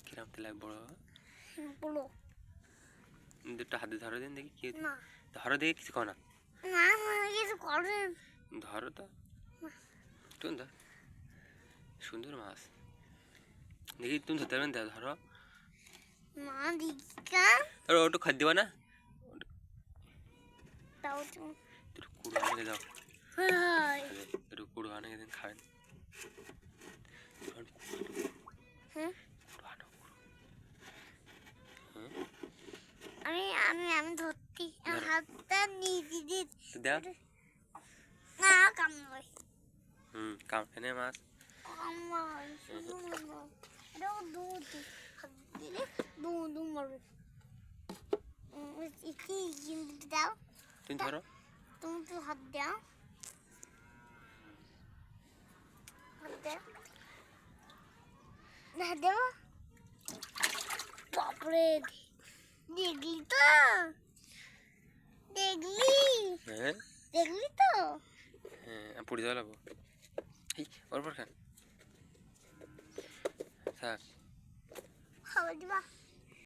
লাগবো কিরাম তে লাগবো বড় বাবা? বলো। দুটো হাতে ধরো দিন দেখি কি ধরো দেখি কিছু কো না। না কিছু করেন ধরো তো। তুমি ধর। সুন্দর মাছ। দেখি তুমি ধরতে পারবেন তো ধরো। মা দিকা আর ওটু খাদ দিবা না? আনে দাও। আমি আমি আমি ধরতি ধরো। হাতটা নিয়ে দিদি। দাও না কামড়াই হুম কাম এনে মাছ। কামড়াই শুধু না দাও। তুমি ধরো। তুমি তো হাত দাও। হাত দাও। না দেবো। বাপরে। দেখলি তো দেখলি হ্যাঁ দেখলি তো হ্যাঁ পুড়ি দেওয়া লাগবো এই ওর পর খান থাক খাবার দিবা